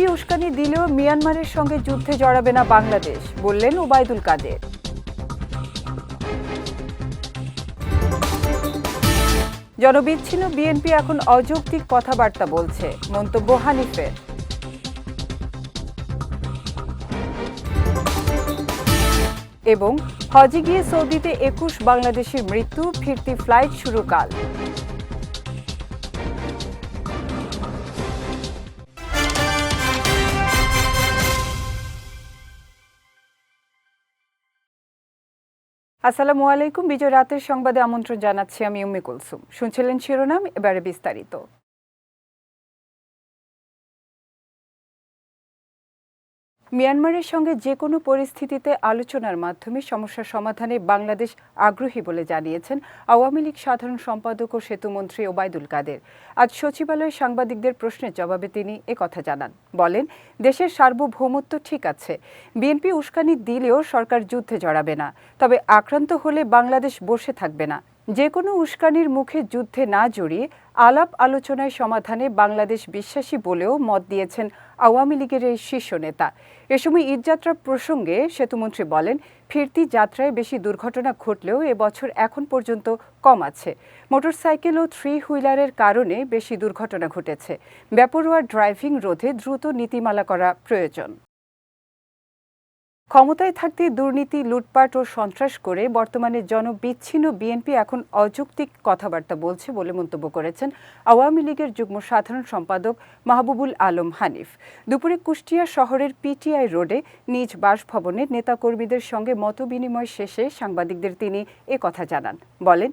BNP উস্কানি দিলেও মিয়ানমারের সঙ্গে যুদ্ধে জড়াবে না বাংলাদেশ, বললেন ওবায়দুল কাদের। জনবিচ্ছিন্ন বিএনপি, এখন অযৌক্তিক কথাবার্তা বলছে, মন্তব্য হানিফের। এবং হজে গিয়ে সৌদিতে একুশ বাংলাদেশের মৃত্যু, ফিরতি ফ্লাইট শুরু কাল। আসসালামু আলাইকুম। বিজয় রাতের সংবাদে আমন্ত্রণ জানাচ্ছি আমি উম্মে কুলসুম। শুনছিলেন শিরোনাম এবারে বিস্তারিত। মিয়ানমারের সঙ্গে যে কোনো পরিস্থিতিতে আলোচনার মাধ্যমে সমস্যা সমাধানে বাংলাদেশ আগ্রহী বলে জানিয়েছেন আওয়ামী লীগ সাধারণ সম্পাদক ও সেতুমন্ত্রী ওবায়দুল কাদের। আজ সচিবালয়ে সাংবাদিকদের প্রশ্নের জবাবে তিনি কথা জানান। বলেন, দেশের সার্বভৌমত্ব ঠিক আছে। বিএনপি উস্কানি দিলেও সরকার যুদ্ধে জড়াবে না। তবে আক্রান্ত হলে বাংলাদেশ বসে থাকবে না। যে কোনো উস্কানির মুখে যুদ্ধে না জড়িয়ে আলাপ আলোচনায় সমাধানে বাংলাদেশ বিশ্বাসী বলেও মত দিয়েছেন আওয়ামী লীগের এই শীর্ষ নেতা। এ সময় ঈদযাত্রা প্রসঙ্গে সেতুমন্ত্রী বলেন, ফিরতি যাত্রায় বেশি দুর্ঘটনা ঘটলেও এবছর এখন পর্যন্ত কম আছে। মোটরসাইকেল ও থ্রি হুইলারের কারণে বেশি দুর্ঘটনা ঘটেছে। বেপরোয়া ড্রাইভিং রোধে দ্রুত নীতিমালা করা প্রয়োজন। ক্ষমতায় থাকতে দুর্নীতি, লুটপাট ও সন্ত্রাস করে বর্তমানে জনবিচ্ছিন্ন বিএনপি এখন অযৌক্তিক কথাবার্তা বলছে বলে মন্তব্য করেছেন আওয়ামী লীগের যুগ্ম সাধারণ সম্পাদক মাহবুবুল আলম হানিফ। দুপুরে কুষ্টিয়া শহরের পিটিআই রোডে নিজ বাসভবনে নেতাকর্মীদের সঙ্গে মতবিনিময় শেষে সাংবাদিকদের তিনি এ কথা জানান। বলেন,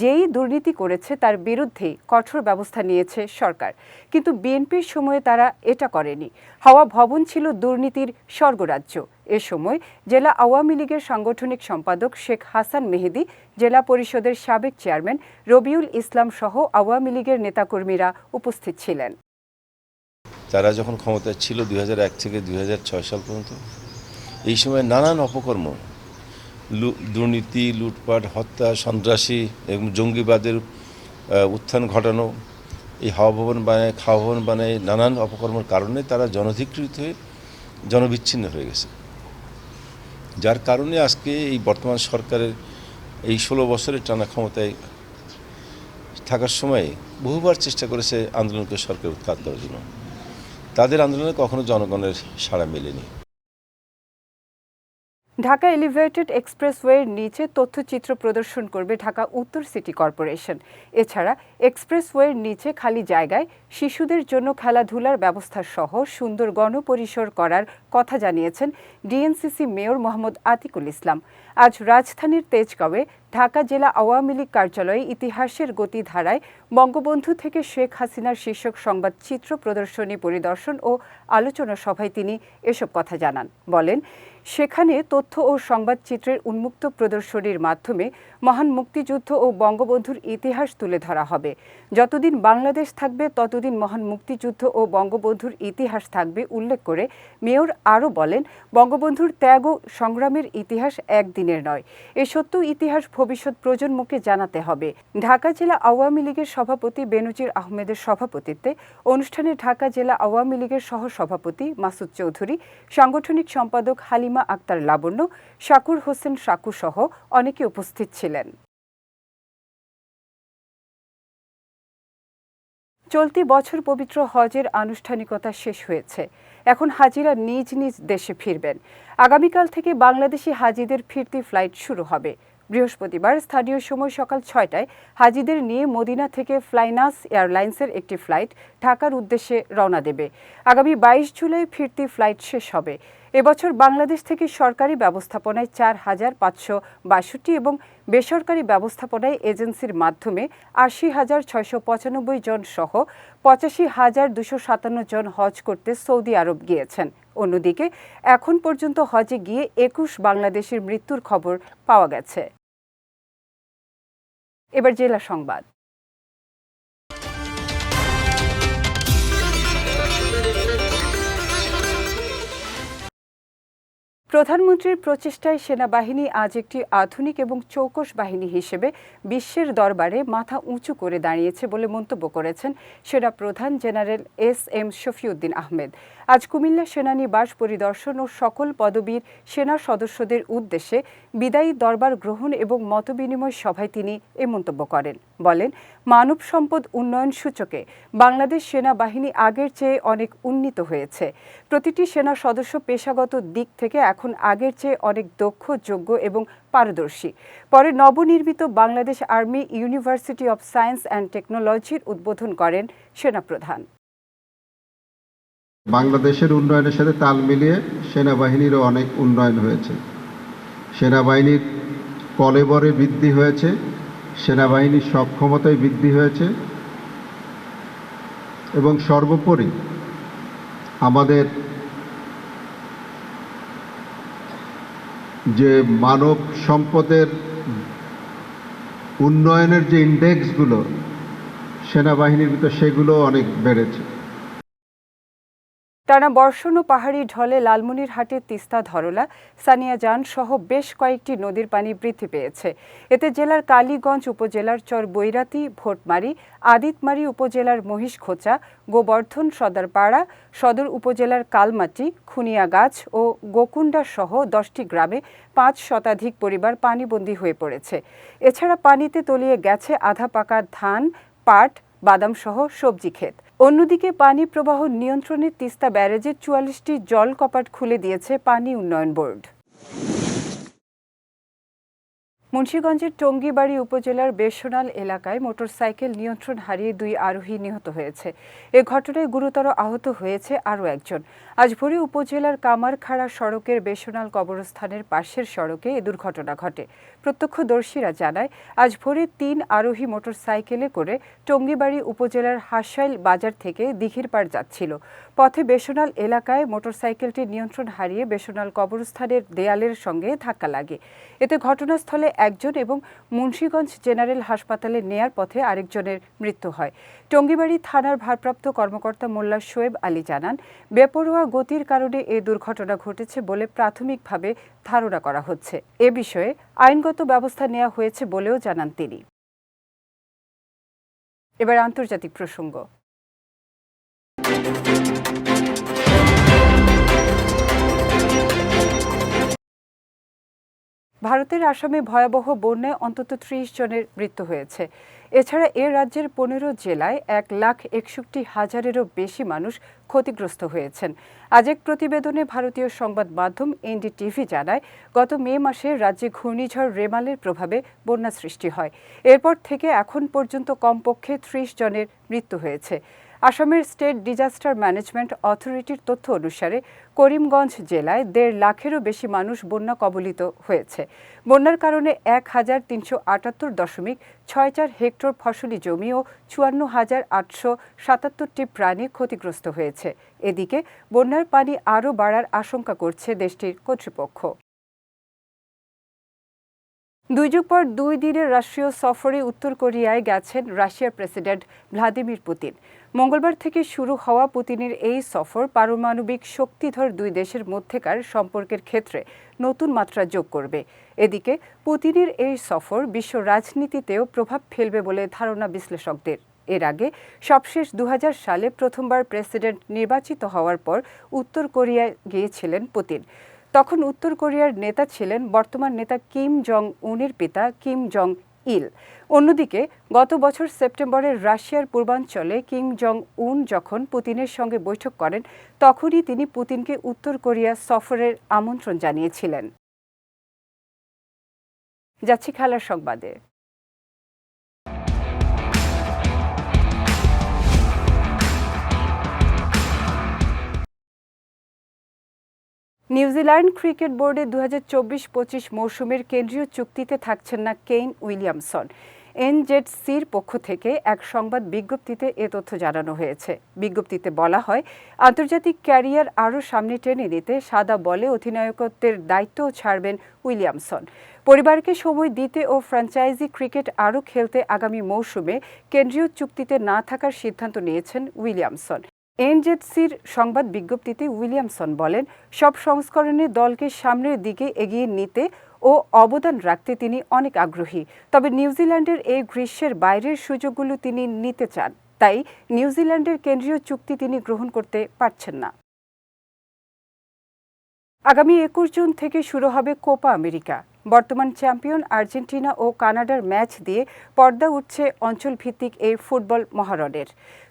যেই দুর্নীতি করেছে তার বিরুদ্ধেই কঠোর ব্যবস্থা নিয়েছে সরকার। কিন্তু বিএনপির সময়ে তারা এটা করেনি। হাওয়া ভবন ছিল দুর্নীতির স্বর্গরাজ্য। এ সময় জেলা আওয়ামী লীগের সাংগঠনিক সম্পাদক শেখ হাসান মেহেদি, জেলা পরিষদের সাবেক চেয়ারম্যান রবিউল ইসলাম সহ আওয়ামী লীগের নেতাকর্মীরা উপস্থিত ছিলেন। তারা যখন ক্ষমতায় ছিল দুই হাজার এক থেকে দুই হাজার ছয় সাল পর্যন্ত, এই সময় নানান অপকর্ম দুর্নীতি, লুটপাট, হত্যা, সন্ত্রাসী এবং জঙ্গিবাদের উত্থান ঘটানো, এই হাওয়া ভবন বানায় খাওয়া ভবন বানায়, নানান অপকর্মের কারণে তারা জনধিকৃত হয়ে জনবিচ্ছিন্ন হয়ে গেছে। যার কারণে আজকে এই বর্তমান সরকারের এই ষোলো বছরের টানা ক্ষমতায় থাকার সময়ে বহুবার চেষ্টা করেছে আন্দোলনকে সরকার উৎখাত করার জন্য। তাদের আন্দোলনে কখনো জনগণের সাড়া মেলেনি। ঢাকা এলিভেটেড এক্সপ্রেসওয়ের নিচে তথ্যচিত্র প্রদর্শন করবে ঢাকা উত্তর সিটি কর্পোরেশন। এছাড়া এক্সপ্রেসওয়ের নিচে খালি জায়গায় শিশুদের জন্য খেলাধুলার ব্যবস্থা সহ সুন্দর গণপরিসর করার কথা জানিয়েছেন ডিএনসিসি মেয়র মোহাম্মদ আতিকুল ইসলাম। আজ রাজধানীর তেজগাঁওয়ে ঢাকা জেলা আওয়ামী লীগ কার্যালয়ে ইতিহাসের গতিধারায় বঙ্গবন্ধু থেকে শেখ হাসিনার শীর্ষক সংবাদ চিত্র প্রদর্শনী, পরিদর্শন ও আলোচনা সভায় তিনি এসব কথা জানান। বলেন, সেখানে তথ্য ও সংবাদ চিত্রের উন্মুক্ত প্রদর্শনীর মাধ্যমে মহান মুক্তিযুদ্ধ ও বঙ্গবন্ধুর ইতিহাস তুলে ধরা হবে। যতদিন বাংলাদেশ থাকবে, ততদিন মহান মুক্তিযুদ্ধ ও বঙ্গবন্ধুর ইতিহাস থাকবে, উল্লেখ করে মেয়র আরও বলেন, বঙ্গবন্ধুর ত্যাগ ও সংগ্রামের ইতিহাস একদিনের নয়। এ সত্য ইতিহাস, ভবিষ্যৎ প্রজন্মকে জানাতে হবে। ঢাকা জেলা আওয়ামী লীগের সভাপতি বেনজির আহমেদের সভাপতিত্বে অনুষ্ঠানে ঢাকা জেলা আওয়ামী লীগের সহ সভাপতি মাসুদ চৌধুরী, সাংগঠনিক সম্পাদক হালিমা আক্তার লাবণ্য, শাকুর হোসেন শাকু সহ অনেকে উপস্থিত ছিলেন। চলতি বছর পবিত্র হজের আনুষ্ঠানিকতা শেষ হয়েছে। এখন হাজিরা নিজ নিজ দেশে ফিরবেন। আগামীকাল থেকে বাংলাদেশি হাজিদের ফিরতি ফ্লাইট শুরু হবে। বৃহস্পতিবার স্থানীয় সময় সকাল ছয়টায় হাজিদের নিয়ে মদিনা থেকে ফ্লাইনাস এয়ারলাইন্সের একটি ফ্লাইট ঢাকার উদ্দেশ্যে রওনা দেবে। আগামী বাইশ জুলাই ফিরতি ফ্লাইট শেষ হবে। এবছর বাংলাদেশ থেকে সরকারি ব্যবস্থাপনায় চার হাজার পাঁচশো বাষট্টি এবং বেসরকারি ব্যবস্থাপনায় এজেন্সির মাধ্যমে আশি হাজার ছয়শো পঁচানব্বই জন সহ পঁচাশি হাজার দুশো সাতান্ন জন হজ করতে সৌদি আরব গিয়েছেন। অন্যদিকে, এখন পর্যন্ত হজে গিয়ে একুশ বাংলাদেশের মৃত্যুর খবর পাওয়া গেছে। এবার জেলা সংবাদ। প্রধানমন্ত্রীর প্রচেষ্টায় সেনাবাহিনী আজ একটি আধুনিক এবং চৌকস বাহিনী হিসেবে বিশ্বের দরবারে মাথা উঁচু করে দাঁড়িয়েছে বলে মন্তব্য করেছেন সেনা প্রধান general S M Shafiuddin Ahmed. আজ কুমিল্লা সেনানিবাস পরিদর্শন ও সকল পদবীর সেনা সদস্যদের উদ্দেশ্যে বিদায়ী দরবার গ্রহণ এবং মতবিনিময় সভায় তিনি এ মন্তব্য করেন। বলেন, মানব সম্পদ উন্নয়ন সূচকে বাংলাদেশ সেনাবাহিনী আগের চেয়ে অনেক উন্নীত হয়েছে। প্রতিটি সেনা সদস্য পেশাগত দিক থেকে এখন আগের চেয়ে অনেক দক্ষ, যোগ্য এবং পারদর্শী। পরে নবনির্মিত Bangladesh army university of science and টেকনোলজির উদ্বোধন করেন সেনাপ্রধান। বাংলাদেশের উন্নয়নের সাথে তাল মিলিয়ে সেনাবাহিনীরও অনেক উন্নয়ন হয়েছে। সেনাবাহিনীর কলেবরে বৃদ্ধি হয়েছে, সেনাবাহিনীর সক্ষমতায় বৃদ্ধি হয়েছে এবং সর্বোপরি আমাদের যে মানব সম্পদের উন্নয়নের যে ইন্ডেক্সগুলো সেনাবাহিনীর ভিতরে সেগুলো অনেক বেড়েছে। টানা বর্ষণ ও পাহাড়ি ঢলে লালমনিরহাটের তিস্তা ধরলা। সানিয়া যান সহ বেশ কয়েকটি নদীর পানি বৃদ্ধি পেয়েছে। এতে জেলার কালীগঞ্জ উপজেলার চর বৈরাতি ভোটমারি, আদিতমারি উপজেলার মহিষখোচা, গোবর্ধন সদরপাড়া, সদর উপজেলার কালমাটি, খুনিয়াগাছ ও গোকুণ্ডা সহ দশটি গ্রামে পাঁচ শতাধিক পরিবার পানিবন্দী হয়ে পড়েছে। এছাড়া পানিতে তলিয়ে গেছে আধা পাকা ধান, পাট, বাদাম সহ সবজি ক্ষেত। অন্যদিকে পানি প্রবাহ নিয়ন্ত্রণে তিস্তা ব্যারেজের চুয়াল্লিশটি জল কপাট খুলে দিয়েছে পানি উন্নয়ন বোর্ড। মুন্সীগঞ্জের টঙ্গিবাড়ি উপজেলার বেসনাল এলাকায় মোটরসাইকেল নিয়ন্ত্রণ হারিয়ে দুই আরোহী নিহত হয়েছে। এ ঘটনায় গুরুতর আহত হয়েছে আরও একজন। আজ ভোরে উপজেলার কামারখাড়া সড়কের বেসনাল কবরস্থানের পাশের সড়কে এ দুর্ঘটনা ঘটে। প্রত্যক্ষদর্শীরা জানায়, আজ ভোরে তিন আরোহী মোটরসাইকেলে করে টঙ্গিবাড়ি উপজেলার হাসাইল বাজার থেকে দিঘির পাড় যাচ্ছিল। পথে বেসনাল এলাকায় মোটরসাইকেলটি নিয়ন্ত্রণ হারিয়ে বেসনাল কবরস্থানের দেয়ালের সঙ্গে ধাক্কা লাগে। এতে ঘটনাস্থলে একজন এবং মুন্সীগঞ্জ জেনারেল হাসপাতালে নেয়ার পথে আরেকজনের মৃত্যু হয়। টঙ্গিবাড়ি থানার ভারপ্রাপ্ত কর্মকর্তা মোল্লা শোয়েব আলী জানান, বেপরোয়া গতির কারণে এ দুর্ঘটনা ঘটেছে বলে প্রাথমিকভাবে ধারণা করা হচ্ছে। এ বিষয়ে আইনগত ব্যবস্থা নেওয়া হয়েছে বলেও জানান তিনি। এবার আন্তর্জাতিক প্রসঙ্গ। ভারতের আসামে ভয়াবহ বন্যায় অন্তত ত্রিশ জনের মৃত্যু হয়েছে। এছাড়া এ রাজ্যের পনেরো জেলায় এক লাখ একষট্টি হাজারেরও বেশি মানুষ ক্ষতিগ্রস্ত হয়েছেন। আজ এক প্রতিবেদনে ভারতীয় সংবাদ মাধ্যম এনডিটিভি জানায়, গত মে মাসে রাজ্যে ঘূর্ণিঝড় রেমালের প্রভাবে বন্যা সৃষ্টি হয়। এরপর থেকে এখন পর্যন্ত কমপক্ষে ত্রিশ জনের মৃত্যু হয়েছে। আসামের স্টেট ডিজাস্টার ম্যানেজমেন্ট অথরিটির তথ্য অনুসারে করিমগঞ্জ জেলায় দেড় লাখেরও বেশি মানুষ বন্যা কবলিত হয়েছে। বন্যার কারণে এক হাজার তিনশো আটাত্তর দশমিক ছয় চার হেক্টর ফসলি জমি ও চুয়ান্ন হাজার আটশো সাতাত্তরটি প্রাণী ক্ষতিগ্রস্ত হয়েছে। এদিকে বন্যার পানি আরও বাড়ার আশঙ্কা করছে দেশটির কর্তৃপক্ষ। দুই যুগ পর দুই দিনের রাষ্ট্রীয় সফরে উত্তর কোরিয়ায় গেছেন রাশিয়ার প্রেসিডেন্ট ভ্লাদিমির পুতিন। মঙ্গলবার থেকে শুরু হওয়া পুতিনের এই সফর পারমাণবিক শক্তিধর দুই দেশের মধ্যেকার সম্পর্কের ক্ষেত্রে নতুন মাত্রা যোগ করবে। এদিকে, পুতিনের এই সফর বিশ্ব রাজনীতিতেও প্রভাব ফেলবে বলে ধারণা বিশ্লেষকদের। এর আগে সবশেষ দু হাজার সালে প্রথমবার প্রেসিডেন্ট নির্বাচিত হওয়ার পর উত্তর কোরিয়ায় গিয়েছিলেন পুতিন। তখন উত্তর কোরিয়ার নেতা ছিলেন বর্তমান নেতা কিম জং উনের পিতা কিম জং ইল। অন্যদিকে, গত বছর সেপ্টেম্বরে রাশিয়ার পূর্বাঞ্চলে কিং জং উন যখন পুতিনের সঙ্গে বৈঠক করেন, তখনই তিনি পুতিনকে উত্তর কোরিয়া সফরের আমন্ত্রণ জানিয়েছিলেন। যাচ্ছি খেলার সংবাদে। নিউজিল্যান্ড ক্রিকেট বোর্ডে দু হাজার চব্বিশ পঁচিশ মৌসুমের কেন্দ্রীয় চুক্তিতে থাকছেন না কেইন উইলিয়ামসন। এনজেডসির পক্ষ থেকে এক সংবাদ বিজ্ঞপ্তিতে এ তথ্য জানানো হয়েছে। বিজ্ঞপ্তিতে বলা হয়, আন্তর্জাতিক ক্যারিয়ার আরও সামনে টেনে নিতে সাদা বলে অধিনায়কত্বের দায়িত্বও ছাড়বেন উইলিয়ামসন। পরিবারকে সময় দিতে ও ফ্র্যাঞ্চাইজি ক্রিকেট আরও খেলতে আগামী মৌসুমে কেন্দ্রীয় চুক্তিতে না থাকার সিদ্ধান্ত নিয়েছেন উইলিয়ামসন। এনজেডসির সংবাদ বিজ্ঞপ্তিতে উইলিয়ামসন বলেন, সব সংস্করণে দলকে সামনের দিকে এগিয়ে নিতে ও অবদান রাখতে তিনি অনেক আগ্রহী। তবে নিউজিল্যান্ডের এই গ্রীষ্মের বাইরের সুযোগগুলো তিনি নিতে চান। তাই নিউজিল্যান্ডের কেন্দ্রীয় চুক্তি তিনি গ্রহণ করতে পারছেন না। আগামী একুশ জুন থেকে শুরু হবে কোপা আমেরিকা। বর্তমান চ্যাম্পিয়ন আর্জেন্টিনা ও কানাডার ম্যাচ দিয়ে পর্দা উঠছে অঞ্চলভিত্তিক এই ফুটবল মহারণের।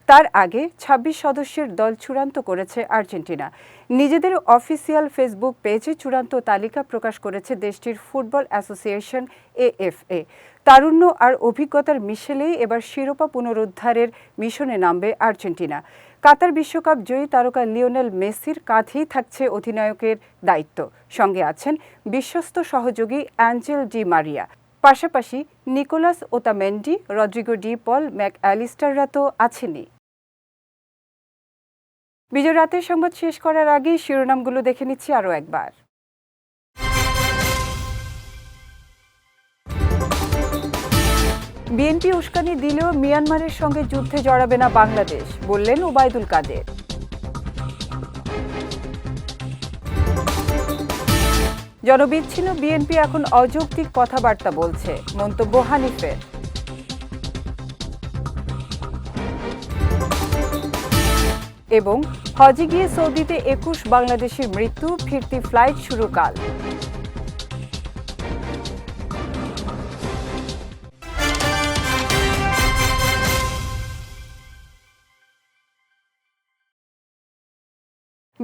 তার আগে ২৬ সদস্যের দল চূড়ান্ত করেছে আর্জেন্টিনা। নিজেদের অফিসিয়াল ফেসবুক পেজে চূড়ান্ত তালিকা প্রকাশ করেছে দেশটির ফুটবল অ্যাসোসিয়েশন এএফএ। তারুণ্য আর অভিজ্ঞতার মিশেলেই এবার শিরোপা পুনরুদ্ধারের মিশনে নামবে আর্জেন্টিনা। কাতার বিশ্বকাপ জয়ী তারকা লিওনেল মেসির কাঁধেই থাকছে অধিনায়কের দায়িত্ব। সঙ্গে আছেন বিশ্বস্ত সহযোগী অ্যাঞ্জেল ডি মারিয়া। পাশাপাশি Nicolas Otamendi, Rodrigo De Paul, Mac অ্যালিস্টাররা তো আছেনই। বিজয় রাতের সংবাদ শেষ করার আগে শিরোনামগুলো দেখে নিচ্ছি আরও একবার। বিএনপি উস্কানি দিলেও মিয়ানমারের সঙ্গে যুদ্ধে জড়াবে না বাংলাদেশ, বললেন ওবায়দুল কাদের। জনবিচ্ছিন্ন বিএনপি, এখন অযৌক্তিক কথাবার্তা বলছে, মন্তব্য হানিফের। এবং হজে গিয়ে সৌদিতে একুশ বাংলাদেশের মৃত্যু, ফিরতি ফ্লাইট শুরু কাল।